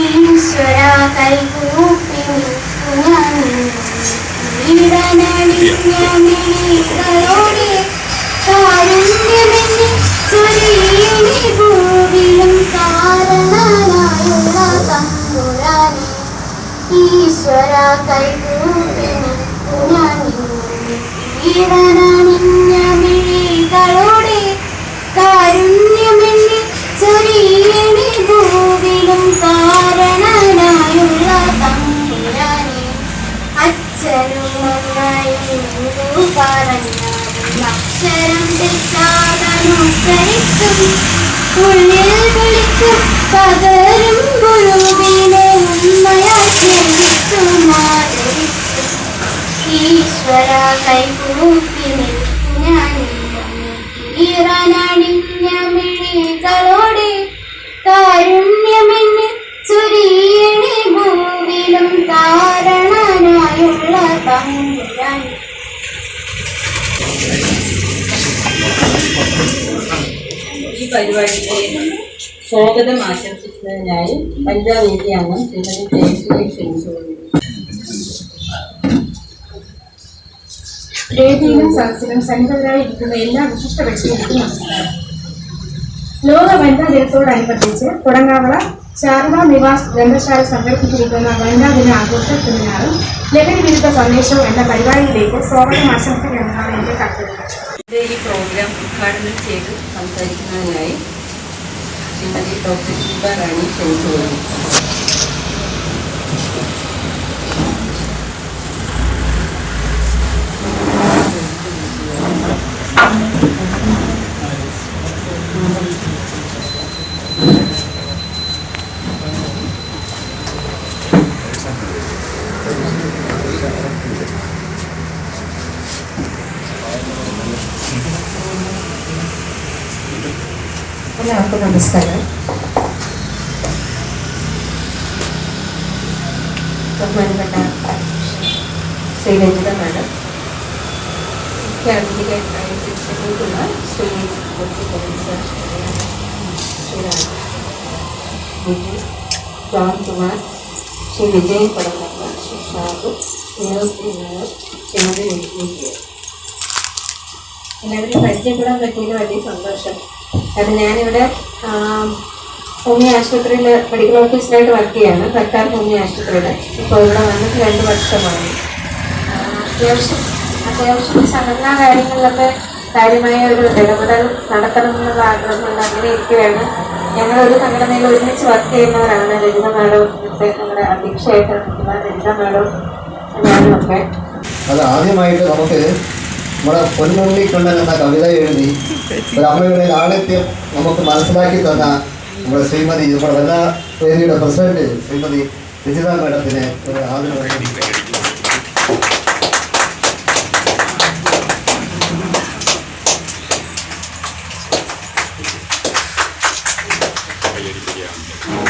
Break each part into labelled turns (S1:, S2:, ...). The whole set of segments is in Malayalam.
S1: ഈശ്വര കൈകൂപ്പി മിഴികളോടെ കാരുണ്യമെന്നെ ചൊരിയണി ഭൂവിലും കാരണനായുള്ള തമ്പുരാനെ ഈശ്വര കൈകൂപ്പി ഞാൻ ഈടനണിഞ്ഞ ഉള്ളിൽ വിളിച്ചു പകരും ഗുരുവിനെ ഉമ്മയായി സ്നേഹിച്ചും മാറിച്ചു. ഈശ്വര കൈകൂപ്പി
S2: ഈ സ്വാഗതം ആശംസിക്കുന്നതിനായി പഞ്ചാബ് അംഗം ശ്രീമതി ജയശ്രീ ക്ഷണിച്ചുകൊള്ളുന്നു
S3: വേദിയിലും സദസ്സിലും എല്ലാ വിശിഷ്ട വ്യക്തികൾക്കും ലോക വനിതാ ദിനത്തോടനുബന്ധിച്ച് കൊടങ്ങാവള ശാരദാ നിവാസ് ഗ്രന്ഥശാല സംഘടിപ്പിച്ചിരിക്കുന്ന വനിതാ ദിന ആഘോഷ സെമിനാറും ലഹരി വിരുദ്ധ സന്ദേശവും എന്ന പരിപാടിയിലേക്ക് സ്വാഗതം ആശംസിക്കണമെന്നാണ് എന്റെ കർത്തവ്യം.
S2: ഈ പ്രോഗ്രാം ഉദ്ഘാടനം ചെയ്ത് സംസാരിക്കുന്നതിനായി ശ്രീമതി ഡോക്ടർ ശിവ റാണി ക്ഷണിച്ചുകൊള്ളുന്നു. నాకు నమస్కారం బహుమానపడ్డ Shri Venkata madam candidate Shri Vijay John Shri Vijay పడమ్మ Shri shop Vinod Vinod చిన్నది విజయ్ എല്ലാവരെയും പരിചയപ്പെടാൻ പറ്റിയത് വലിയ സന്തോഷം. കാരണം ഞാനിവിടെ ഭൂമി ആശുപത്രിയിൽ മെഡിക്കൽ ഓഫീസറായിട്ട് വർക്ക് ചെയ്യാണ്. സർക്കാർ ഭൂമി ആശുപത്രിയുടെ. ഇപ്പോൾ ഇവിടെ വന്നിട്ട് രണ്ട് വർഷമാണ് അത്യാവശ്യം അത്യാവശ്യം സംഘടനാ കാര്യങ്ങളിലൊക്കെ കാര്യമായ ഒരു ഇടപെടൽ നടത്തണം എന്നുള്ള ആഗ്രഹമുണ്ട് അങ്ങനെ ഇരിക്കുകയാണ്. ഞങ്ങളൊരു സംഘടനയിൽ ഒരുമിച്ച് വർക്ക് ചെയ്യുന്നവരാണ്. രജിത മാഡം നമ്മുടെ അധ്യക്ഷയായിട്ട് രജിത മാഡം ഞാനും ഒക്കെ
S4: അത് ആദ്യമായിട്ട് നമുക്ക് നമ്മുടെ പൊന്നുണ്ണി കണ്ണൻ എന്ന കവിത എഴുതി ഒരു അമ്മയുടെ ലാളിത്യം നമുക്ക് മനസ്സിലാക്കി തന്ന നമ്മുടെ ശ്രീമതി നമ്മുടെ വനിതാ വേദിയുടെ പ്രസിഡന്റ് ശ്രീമതി രചിതാ മേഡത്തിന് ഒരു ആദരവ്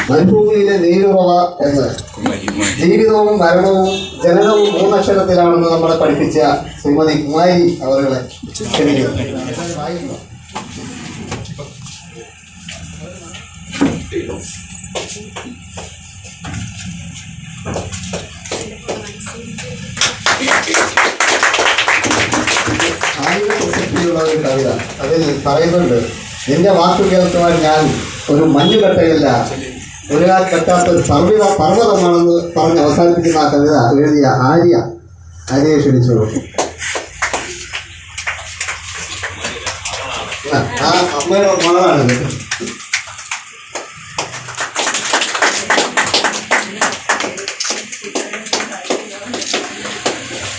S4: മരുഭൂമിയിലെ നീരുറവ എന്ന്. ജീവിതവും മരണവും ജനനവും മൂന്നക്ഷരത്തിലാണെന്ന് നമ്മളെ പഠിപ്പിച്ച ശ്രീമതി കുമാരി അവരുടെ ഒരു കവിത അതിൽ പറയുന്നുണ്ട് നിന്റെ വാക്കു കേൾക്കുവാൻ ഞാൻ ഒരു മഞ്ഞുകട്ടയല്ല കാൽ കെട്ടാത്ത ഒരു പർവത പർവതമാണെന്ന് പറഞ്ഞ് അവസാനിപ്പിക്കുന്ന ആ കവിത എഴുതിയ ആര്യ ആര്യയെ ക്ഷണിച്ചോളൂ ആ, അമ്മയുടെ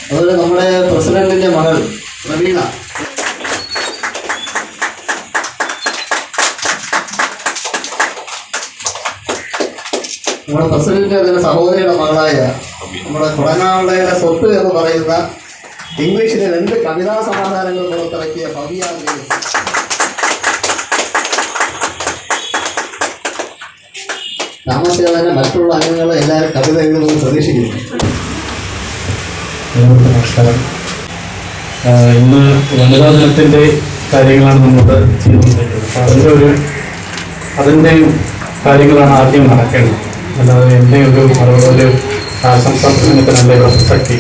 S4: അതുപോലെ നമ്മുടെ പ്രസിഡന്റിന്റെ മകൾ പ്രവീണ. നമ്മുടെ പ്രസിഡന്റ് അതിന്റെ സഹോദരിയുടെ മകളായ നമ്മുടെ കുടങ്ങാവളയുടെ സ്വത്ത് എന്ന് പറയുന്ന ഇംഗ്ലീഷിലെ രണ്ട് കവിതാ സമാധാനങ്ങൾ പുറത്തിറക്കിയ ഭവ്യാണ്. താമസിയാതെ മറ്റുള്ള അംഗങ്ങളെ എല്ലാവരും കവിത എഴുതുമെന്ന് പ്രതീക്ഷിക്കുന്നു.
S5: നമസ്കാരം. ഇന്ന് വനിതാ ദിനത്തിന്റെ കാര്യങ്ങളാണ് നമ്മൾ ചെയ്തുകൊണ്ടിരിക്കുന്നത്. അപ്പോൾ അതിന്റെ ഒരു അതിന്റെയും കാര്യങ്ങളാണ് ആദ്യം നടക്കേണ്ടത്. അല്ലാതെ എന്റെ ഒരു മറുപടി ഇവിടെ പ്രസക്തി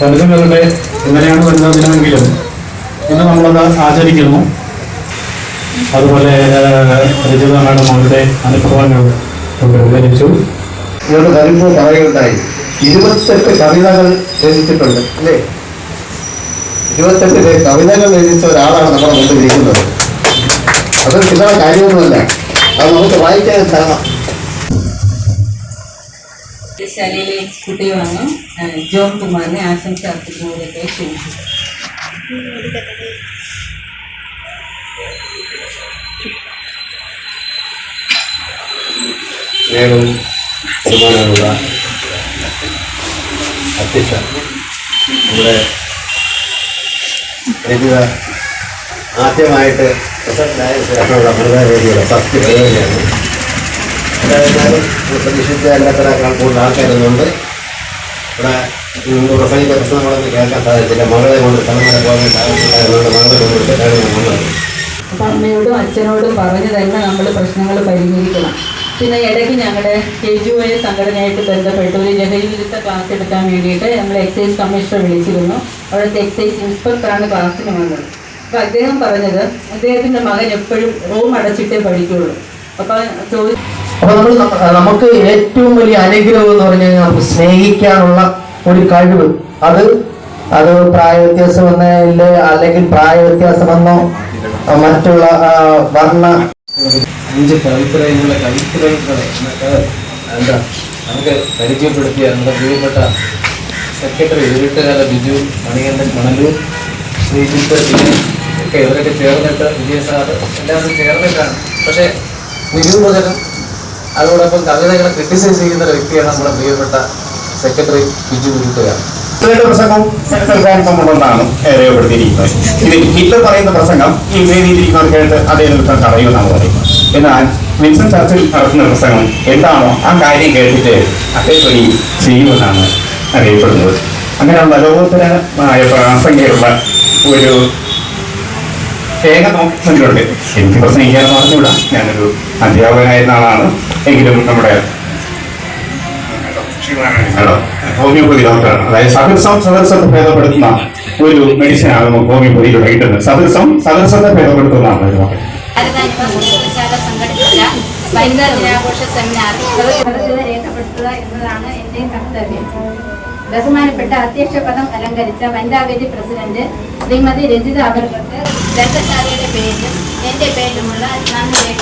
S5: ദളിതങ്ങളുടെ ഇന്നലെയാണ് വനിതാ ദിനമെങ്കിലും ഇന്ന് നമ്മളത് ആചരിക്കുന്നു. അതുപോലെ രചിത മാഡം അവരുടെ അനുഭവങ്ങൾ വിവരിച്ചു.
S4: ഇവരുടെ വരുമ്പോൾ പറയുകയുണ്ടായി ഇരുപത്തെട്ട് കവിതകൾ രചിച്ചിട്ടുണ്ട് അല്ലേ? ഇരുപത്തെട്ട് പേര് കവിതകൾ രചിച്ച ഒരാളാണ് നമ്മുടെ മുമ്പിൽ ഇരിക്കുന്നത്. അതൊരു ചില കാര്യമൊന്നുമല്ല അത് നമുക്ക് വായിക്കാൻ തരണം
S6: ശാലയിലെ കുട്ടികളാണ് ജോൺ കുമാറിനെ ആശംസ അർപ്പിക്കുന്നതിലേക്ക് ക്ഷണിച്ചു.
S7: സ്നേഹവും ബഹുമാനമുള്ള അധ്യക്ഷ നമ്മുടെ രചിത ആദ്യമായിട്ട് പ്രസക്തനായ ശേഷമുള്ള മൃത വേദിയുടെ ഫസ്റ്റ് പരിപാടിയാണ് എന്തായിരുന്നാലും പ്രതീക്ഷിച്ച എല്ലാത്തരം കൂടുതൽ ആൾക്കാരുന്നുണ്ട്. ഇവിടെ മുമ്പ് പ്രസംഗിച്ച പ്രശ്നങ്ങളൊന്നും കേൾക്കാൻ സാധിച്ചില്ല. മകളെ കൊണ്ട് സ്ഥലം വരെ പോകാൻ സാധിച്ചില്ലായതുകൊണ്ട് മകളെ കൊണ്ടിട്ടാണ് ഞാൻ വന്നത്
S6: അപ്പം അമ്മയോടും അച്ഛനോടും പറഞ്ഞ് തന്നെ നമ്മൾ പ്രശ്നങ്ങൾ പരിഹരിക്കണം. പിന്നെ ഇടയ്ക്ക് ഞങ്ങളുടെ കെ ജു ഐ എ സംഘടനയായിട്ട് ബന്ധപ്പെട്ട്. ഒരു ലഹരി ക്ലാസ് എടുക്കാൻ വേണ്ടിയിട്ട് നമ്മൾ എക്സൈസ് കമ്മീഷണർ വിളിച്ചിരുന്നു. അവിടുത്തെ എക്സൈസ് ഇൻസ്പെക്ടറാണ് ക്ലാസ്സിന് വന്നത്. അപ്പോൾ അദ്ദേഹം പറഞ്ഞത് അദ്ദേഹത്തിന്റെ മകൻ എപ്പോഴും റൂം അടച്ചിട്ടേ പഠിക്കുകയുള്ളൂ അപ്പം
S8: നമ്മൾ നമുക്ക് ഏറ്റവും വലിയ അനുഗ്രഹം എന്ന് പറഞ്ഞു കഴിഞ്ഞാൽ നമുക്ക് സ്നേഹിക്കാനുള്ള ഒരു കഴിവ്. അത് അത് പ്രായ വ്യത്യാസം വന്നില്ല അല്ലെങ്കിൽ പ്രായ വ്യത്യാസം വന്നോ മറ്റുള്ള വർണ
S7: അഞ്ച് കവിത്രയങ്ങളെ കവിത്രയങ്ങളെ എന്നൊക്കെ എന്താ നമുക്ക് പരിചയപ്പെടുത്തിയ നമ്മുടെ പ്രിയപ്പെട്ട സെക്രട്ടറി ഇരുട്ടുകാല ബിജു മണികണ്ഠൻ മണലൂർ ശ്രീജിത്ത് ഒക്കെ ഇവരൊക്കെ ചേർന്നിട്ട് വിജയ സാറ് എല്ലാവരും ചേർന്നിട്ടാണ്. പക്ഷേ നിരൂപകനും അതോടൊപ്പം കവിതകളെ ക്രിട്ടിസൈസ് ചെയ്യുന്ന ഒരു വ്യക്തിയാണ് നമ്മുടെ പ്രിയപ്പെട്ട സെക്രട്ടറി ബിജു
S9: ഹിറ്റ്ലറുടെ പ്രസംഗം പ്രസംഗം ഈ എന്നാൽ പ്രസംഗം എന്താണോ ആ കേട്ടിട്ട് അങ്ങനെയുള്ള ലോകോത്തരമായ പ്രാസംഗികയുള്ള ഒരു ഏക നോക്കുന്നുണ്ട് എനിക്ക് പ്രസംഗിക്കാന്ന് പറഞ്ഞുകൂടാ. ഞാനൊരു അധ്യാപകനായിരുന്ന ആളാണ്. എങ്കിലും നമ്മുടെ ഹോമിയോപ്പതി ഡോക്ടറാണ് അതായത് സദൃശം സദൃശത്തെ ഭേദപ്പെടുത്തുന്ന ഒരു മെഡിസിനാണ് നമുക്ക് ഹോമിയോപ്പതി തുടങ്ങിയിട്ടുണ്ട് സദൃശം സദൃശത്തെ ഭേദപ്പെടുത്തുന്നതാണ് ഒരു
S10: രേഖപ്പെടുത്തുക എന്നതാണ് എന്റെ കർത്തവ്യം. ബഹുമാനപ്പെട്ട അധ്യക്ഷ പദം അലങ്കരിച്ച വനിതാവേദി പ്രസിഡന്റ് ശ്രീമതി രഞ്ജിത അവർക്കർക്ക് രംഗശാലയുടെ പേരിലും എന്റെ പേരിലുമുള്ള നന്ദി